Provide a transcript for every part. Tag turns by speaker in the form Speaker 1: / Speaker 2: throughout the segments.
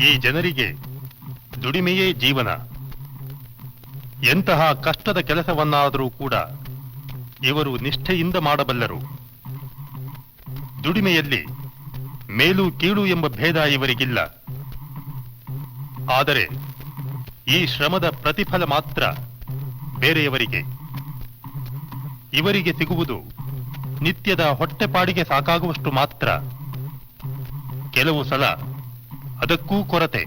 Speaker 1: ಈ ಜನರಿಗೆ ದುಡಿಮೆಯೇ ಜೀವನ. ಎಂತಹ ಕಷ್ಟದ ಕೆಲಸವನ್ನಾದರೂ ಕೂಡ ಇವರು ನಿಷ್ಠೆಯಿಂದ ಮಾಡಬಲ್ಲರು. ದುಡಿಮೆಯಲ್ಲಿ ಮೇಲು ಕೀಳು ಎಂಬ ಭೇದ ಇವರಿಗಿಲ್ಲ. ಆದರೆ ಈ ಶ್ರಮದ ಪ್ರತಿಫಲ ಮಾತ್ರ ಬೇರೆಯವರಿಗೆ. ಇವರಿಗೆ ಸಿಗುವುದು ನಿತ್ಯದ ಹೊಟ್ಟೆಪಾಡಿಗೆ ಸಾಕಾಗುವಷ್ಟು ಮಾತ್ರ. ಕೆಲವು ಸಲ ಅದಕ್ಕೂ ಕೊರತೆ.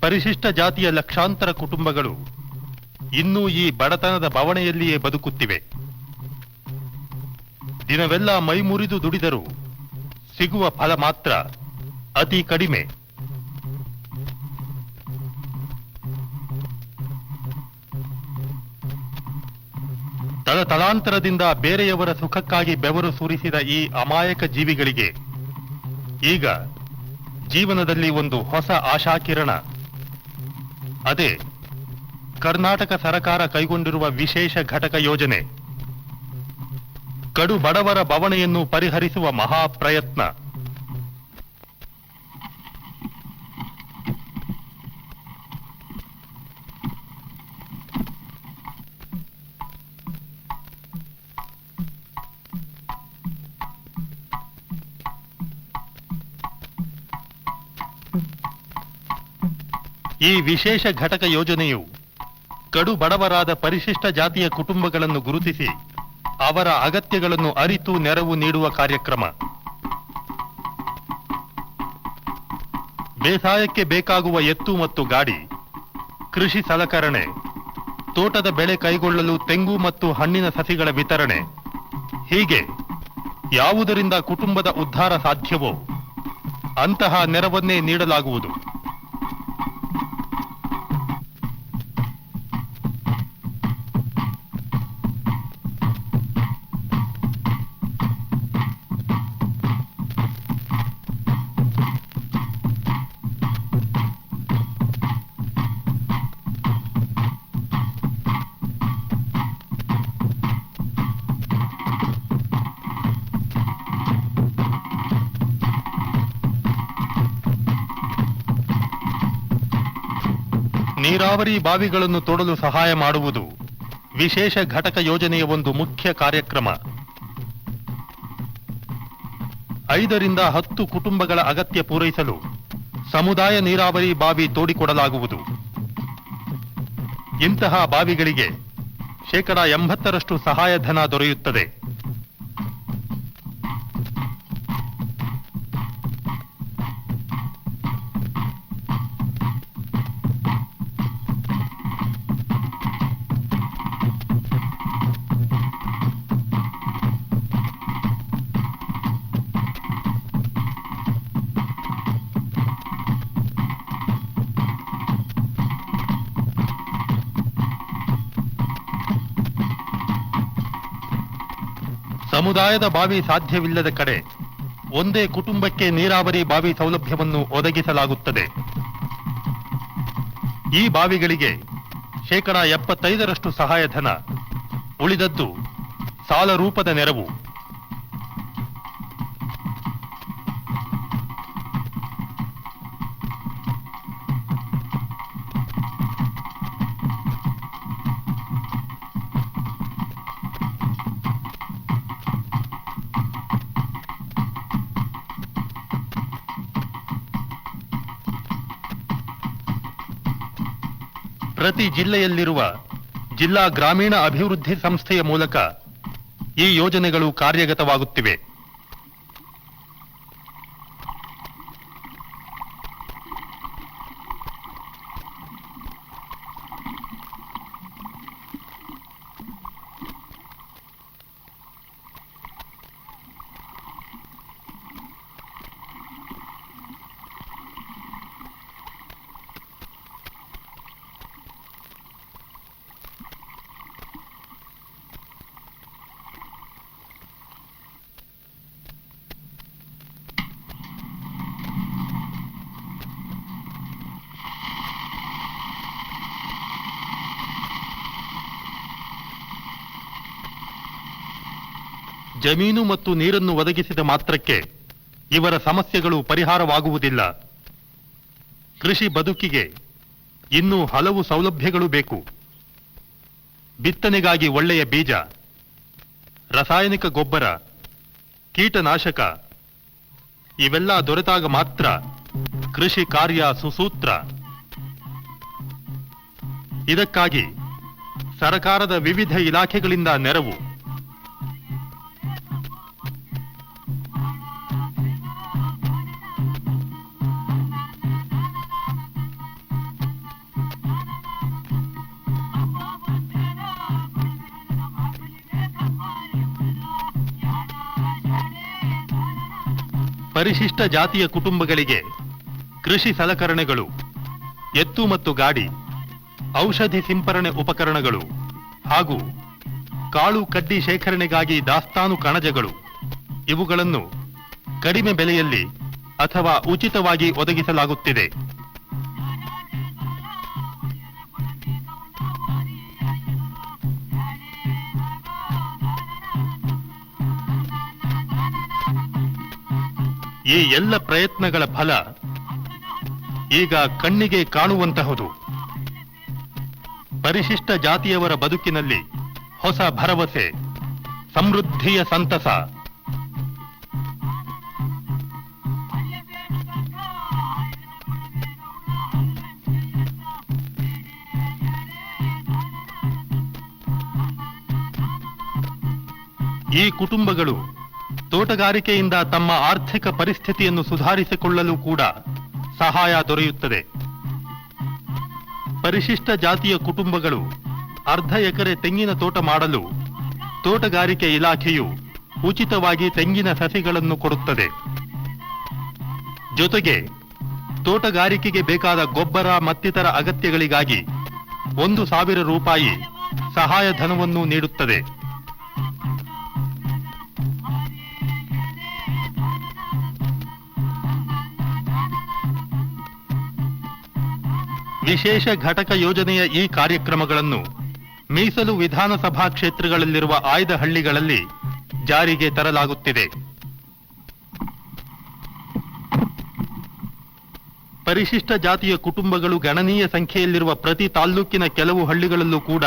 Speaker 1: ಪರಿಶಿಷ್ಟ ಜಾತಿಯ ಲಕ್ಷಾಂತರ ಕುಟುಂಬಗಳು ಇನ್ನೂ ಈ ಬಡತನದ ಬವಣೆಯಲ್ಲಿಯೇ ಬದುಕುತ್ತಿವೆ. ದಿನವೆಲ್ಲ ಮೈಮುರಿದು ದುಡಿದರೂ ಸಿಗುವ ಫಲ ಮಾತ್ರ ಅತಿ ಕಡಿಮೆ. ತಲತಲಾಂತರದಿಂದ ಬೇರೆಯವರ ಸುಖಕ್ಕಾಗಿ ಬೆವರು ಸುರಿಸಿದ ಈ ಅಮಾಯಕ ಜೀವಿಗಳಿಗೆ ಈಗ ಜೀವನದಲ್ಲಿ ಒಂದು ಹೊಸ ಆಶಾಕಿರಣ. ಅದೇ, ಕರ್ನಾಟಕ ಸರಕಾರ ಕೈಗೊಂಡಿರುವ ವಿಶೇಷ ಘಟಕ ಯೋಜನೆ. ಕಡು ಬಡವರ ಬವಣೆಯನ್ನು ಪರಿಹರಿಸುವ ಮಹಾ ಈ ವಿಶೇಷ ಘಟಕ ಯೋಜನೆಯು ಕಡು ಬಡವರಾದ ಪರಿಶಿಷ್ಟ ಜಾತಿಯ ಕುಟುಂಬಗಳನ್ನು ಗುರುತಿಸಿ ಅವರ ಅಗತ್ಯಗಳನ್ನು ಅರಿತು ನೆರವು ನೀಡುವ ಕಾರ್ಯಕ್ರಮ. ಬೇಸಾಯಕ್ಕೆ ಬೇಕಾಗುವ ಎತ್ತು ಮತ್ತು ಗಾಡಿ, ಕೃಷಿ ಸಲಕರಣೆ, ತೋಟದ ಬೆಳೆ ಕೈಗೊಳ್ಳಲು ತೆಂಗು ಮತ್ತು ಹಣ್ಣಿನ ಸಸಿಗಳ ವಿತರಣೆ, ಹೀಗೆ ಯಾವುದರಿಂದ ಕುಟುಂಬದ ಉದ್ಧಾರ ಸಾಧ್ಯವೋ ಅಂತಹ ನೆರವನ್ನೇ ನೀಡಲಾಗುವುದು. ನೀರಾವರಿ ಬಾವಿಗಳನ್ನು ತೊಡಲು ಸಹಾಯ ಮಾಡುವುದು ವಿಶೇಷ ಘಟಕ ಯೋಜನೆಯ ಒಂದು ಮುಖ್ಯ ಕಾರ್ಯಕ್ರಮ. ಐದರಿಂದ ಹತ್ತು ಕುಟುಂಬಗಳ ಅಗತ್ಯ ಪೂರೈಸಲು ಸಮುದಾಯ ನೀರಾವರಿ ಬಾವಿ ತೋಡಿಕೊಡಲಾಗುವುದು. ಇಂತಹ ಬಾವಿಗಳಿಗೆ ಶೇಕಡಾ ಎಂಬತ್ತರಷ್ಟು ಸಹಾಯಧನ ದೊರೆಯುತ್ತದೆ. ಸಮುದಾಯದ ಬಾವಿ ಸಾಧ್ಯವಿಲ್ಲದ ಕಡೆ ಒಂದೇ ಕುಟುಂಬಕ್ಕೆ ನೀರಾವರಿ ಬಾವಿ ಸೌಲಭ್ಯವನ್ನು ಒದಗಿಸಲಾಗುತ್ತದೆ. ಈ ಬಾವಿಗಳಿಗೆ ಶೇಕಡಾ ಎಪ್ಪತ್ತೈದರಷ್ಟು ಸಹಾಯಧನ, ಉಳಿದದ್ದು ಸಾಲ ರೂಪದ ನೆರವು. ಪ್ರತಿ ಜಿಲ್ಲೆಯಲ್ಲಿರುವ ಜಿಲ್ಲಾ ಗ್ರಾಮೀಣ ಅಭಿವೃದ್ಧಿ ಸಂಸ್ಥೆಯ ಮೂಲಕ ಈ ಯೋಜನೆಗಳು ಕಾರ್ಯಗತವಾಗುತ್ತಿವೆ. ಜಮೀನು ಮತ್ತು ನೀರನ್ನು ಒದಗಿಸಿದ ಮಾತ್ರಕ್ಕೆ ಇವರ ಸಮಸ್ಯೆಗಳು ಪರಿಹಾರವಾಗುವುದಿಲ್ಲ. ಕೃಷಿ ಬದುಕಿಗೆ ಇನ್ನೂ ಹಲವು ಸೌಲಭ್ಯಗಳು ಬೇಕು. ಬಿತ್ತನೆಗಾಗಿ ಒಳ್ಳೆಯ ಬೀಜ, ರಾಸಾಯನಿಕ ಗೊಬ್ಬರ, ಕೀಟನಾಶಕ, ಇವೆಲ್ಲ ದೊರೆತಾಗ ಮಾತ್ರ ಕೃಷಿ ಕಾರ್ಯ ಸುಸೂತ್ರ. ಇದಕ್ಕಾಗಿ ಸರಕಾರದ ವಿವಿಧ ಇಲಾಖೆಗಳಿಂದ ನೆರವು. ಪರಿಶಿಷ್ಟ ಜಾತಿಯ ಕುಟುಂಬಗಳಿಗೆ ಕೃಷಿ ಸಲಕರಣೆಗಳು, ಎತ್ತು ಮತ್ತು ಗಾಡಿ, ಔಷಧಿ ಸಿಂಪರಣೆ ಉಪಕರಣಗಳು ಹಾಗೂ ಕಾಳು ಕಡ್ಡಿ ಶೇಖರಣೆಗಾಗಿ ದಾಸ್ತಾನು ಕಣಜಗಳು. ಇವುಗಳನ್ನು ಕಡಿಮೆ ಬೆಲೆಯಲ್ಲಿ ಅಥವಾ ಉಚಿತವಾಗಿ ಒದಗಿಸಲಾಗುತ್ತಿದೆ. ಈ ಎಲ್ಲ ಪ್ರಯತ್ನಗಳ ಫಲ ಈಗ ಕಣ್ಣಿಗೆ ಕಾಣುವಂತಹುದು. ಪರಿಶಿಷ್ಟ ಜಾತಿಯವರ ಬದುಕಿನಲ್ಲಿ ಹೊಸ ಭರವಸೆ, ಸಮೃದ್ಧಿಯ ಸಂತಸ. ಈ ಕುಟುಂಬಗಳು ತೋಟಗಾರಿಕೆಯಿಂದ ತಮ್ಮ ಆರ್ಥಿಕ ಪರಿಸ್ಥಿತಿಯನ್ನು ಸುಧಾರಿಸಿಕೊಳ್ಳಲು ಕೂಡ ಸಹಾಯ ದೊರೆಯುತ್ತದೆ. ಪರಿಶಿಷ್ಟ ಜಾತಿಯ ಕುಟುಂಬಗಳು ಅರ್ಧ ಎಕರೆ ತೆಂಗಿನ ತೋಟ ಮಾಡಲು ತೋಟಗಾರಿಕೆ ಇಲಾಖೆಯು ಉಚಿತವಾಗಿ ತೆಂಗಿನ ಸಸಿಗಳನ್ನು ಕೊಡುತ್ತದೆ. ಜೊತೆಗೆ ತೋಟಗಾರಿಕೆಗೆ ಬೇಕಾದ ಗೊಬ್ಬರ ಮತ್ತಿತರ ಅಗತ್ಯಗಳಿಗಾಗಿ ಒಂದು ಸಾವಿರ ರೂಪಾಯಿ ಸಹಾಯಧನವನ್ನು ನೀಡುತ್ತದೆ. ವಿಶೇಷ ಘಟಕ ಯೋಜನೆಯ ಈ ಕಾರ್ಯಕ್ರಮಗಳನ್ನು ಮೀಸಲು ವಿಧಾನಸಭಾ ಕ್ಷೇತ್ರಗಳಲ್ಲಿರುವ ಆಯ್ದ ಹಳ್ಳಿಗಳಲ್ಲಿ ಜಾರಿಗೆ ತರಲಾಗುತ್ತಿದೆ. ಪರಿಶಿಷ್ಟ ಜಾತಿಯ ಕುಟುಂಬಗಳು ಗಣನೀಯ ಸಂಖ್ಯೆಯಲ್ಲಿರುವ ಪ್ರತಿ ತಾಲ್ಲೂಕಿನ ಕೆಲವು ಹಳ್ಳಿಗಳಲ್ಲೂ ಕೂಡ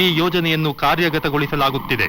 Speaker 1: ಈ ಯೋಜನೆಯನ್ನು ಕಾರ್ಯಗತಗೊಳಿಸಲಾಗುತ್ತಿದೆ.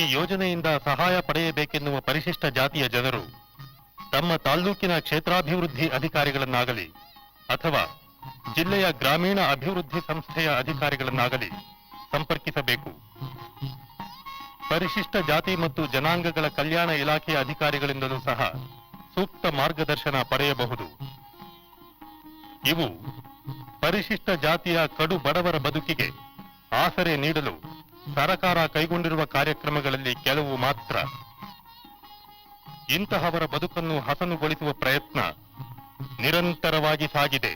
Speaker 1: ಈ ಯೋಜನೆಯಿಂದ ಸಹಾಯ ಪಡೆಯಬೇಕೆನ್ನುವ ಪರಿಶಿಷ್ಟ ಜಾತಿಯ ಜನರು ತಮ್ಮ ತಾಲ್ಲೂಕಿನ ಕ್ಷೇತ್ರಾಭಿವೃದ್ಧಿ ಅಧಿಕಾರಿಗಳನ್ನಾಗಲಿ ಅಥವಾ ಜಿಲ್ಲೆಯ ಗ್ರಾಮೀಣ ಅಭಿವೃದ್ಧಿ ಸಂಸ್ಥೆಯ ಅಧಿಕಾರಿಗಳನ್ನಾಗಲಿ ಸಂಪರ್ಕಿಸಬೇಕು. ಪರಿಶಿಷ್ಟ ಜಾತಿ ಮತ್ತು ಜನಾಂಗಗಳ ಕಲ್ಯಾಣ ಇಲಾಖೆಯ ಅಧಿಕಾರಿಗಳಿಂದಲೂ ಸಹ ಸೂಕ್ತ ಮಾರ್ಗದರ್ಶನ ಪಡೆಯಬಹುದು. ಇವು ಪರಿಶಿಷ್ಟ ಜಾತಿಯ ಕಡು ಬಡವರ ಬದುಕಿಗೆ ಆಸರೆ ನೀಡಲು ಸರಕಾರ ಕೈಗೊಂಡಿರುವ ಕಾರ್ಯಕ್ರಮಗಳಲ್ಲಿ ಕೆಲವು ಮಾತ್ರ. ಇಂತಹವರ ಬದುಕನ್ನು ಹಸನುಗೊಳಿಸುವ ಪ್ರಯತ್ನ ನಿರಂತರವಾಗಿ ಸಾಗಿದೆ.